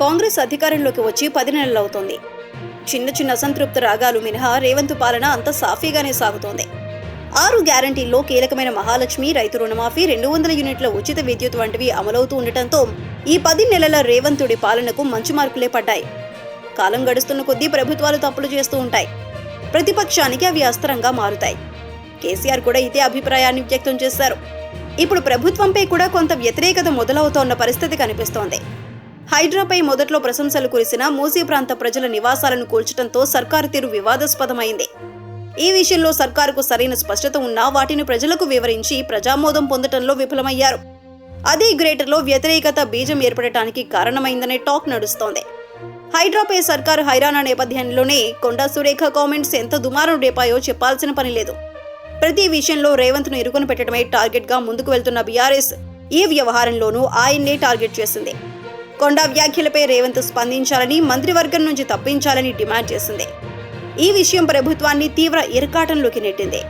కాంగ్రెస్ అధికారంలోకి వచ్చి పది నెలలవుతోంది. చిన్న చిన్న అసంతృప్త రాగాలు మినహా రేవంత్ పాలన అంత సాఫీగానే సాగుతోంది. ఆరు గ్యారంటీల్లో కీలకమైన మహాలక్ష్మి రైతు రుణమాఫీ రెండు వందల యూనిట్ల ఉచిత విద్యుత్ వంటివి అమలవుతూ ఉండటంతో ఈ పది నెలల రేవంతుడి పాలనకు మంచి మార్కులే పడ్డాయి. కాలం గడుస్తున్న కొద్దీ ప్రభుత్వాలు తప్పులు చేస్తూ ఉంటాయి. ప్రతిపక్షానికి అవి అస్త్రంగా మారుతాయి. కేసీఆర్ కూడా ఇదే అభిప్రాయాన్ని వ్యక్తం చేశారు. ఇప్పుడు ప్రభుత్వంపై కూడా కొంత వ్యతిరేకత మొదలవుతోన్న పరిస్థితి కనిపిస్తోంది. హైడ్రాపై మొదట్లో ప్రశంసలు కురిసిన మూసీ ప్రాంత ప్రజల నివాసాలను కూల్చడంతో సర్కారు తీరు వివాదాస్పదమైంది. ఈ విషయంలో సర్కారుకు సరైన స్పష్టత ఉన్నా వాటిని ప్రజలకు వివరించి ప్రజామోదం పొందటంలో విఫలమయ్యారు. అదే గ్రేటర్లో వ్యతిరేకత బీజం ఏర్పడటానికి కారణమైందనే టాక్ నడుస్తోంది. హైడ్రాపై సర్కారు హైరాణ నేపథ్యంలోనే కొండా సురేఖ కామెంట్స్ ఎంత దుమారం రేపాయో చెప్పాల్సిన పని లేదు. ప్రతి విషయంలో రేవంత్ను ఇరుకుని పెట్టడమే టార్గెట్గా ముందుకు వెళ్తున్న బీఆర్ఎస్ ఈ వ్యవహారంలోనూ ఆయన్నే టార్గెట్ చేసింది. కొండా వ్యాఖ్యలపై రేవంత్ స్పందించాలని మంత్రివర్గం నుంచి తప్పించాలని డిమాండ్ చేసింది. ఈ విషయం ప్రభుత్వాన్ని తీవ్ర ఇరకాటంలోకి నెట్టింది.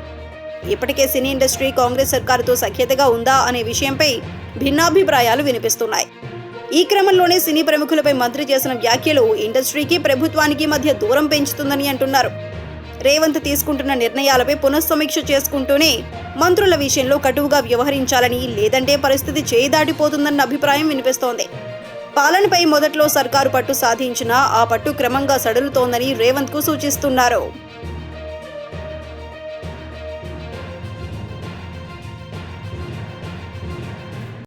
ఇప్పటికే సినీ ఇండస్ట్రీ కాంగ్రెస్ సర్కారుతో సఖ్యతగా ఉందా అనే విషయంపై భిన్నాభిప్రాయాలు వినిపిస్తున్నాయి. ఈ క్రమంలోనే సినీ ప్రముఖులపై మంత్రి చేసిన వ్యాఖ్యలు ఇండస్ట్రీకి ప్రభుత్వానికి మధ్య దూరం పెంచుతుందని అంటున్నారు. రేవంత్ తీసుకుంటున్న నిర్ణయాలపై పునఃసమీక్ష చేసుకుంటూనే మంత్రుల విషయంలో కటువుగా వ్యవహరించాలని లేదంటే పరిస్థితి చేయి దాటిపోతుందన్న అభిప్రాయం వినిపిస్తోంది. పాలనపై మొదట్లో సర్కారు పట్టు సాధించినా ఆ పట్టు క్రమంగా సడలుతోందని రేవంత్కు సూచిస్తున్నారు.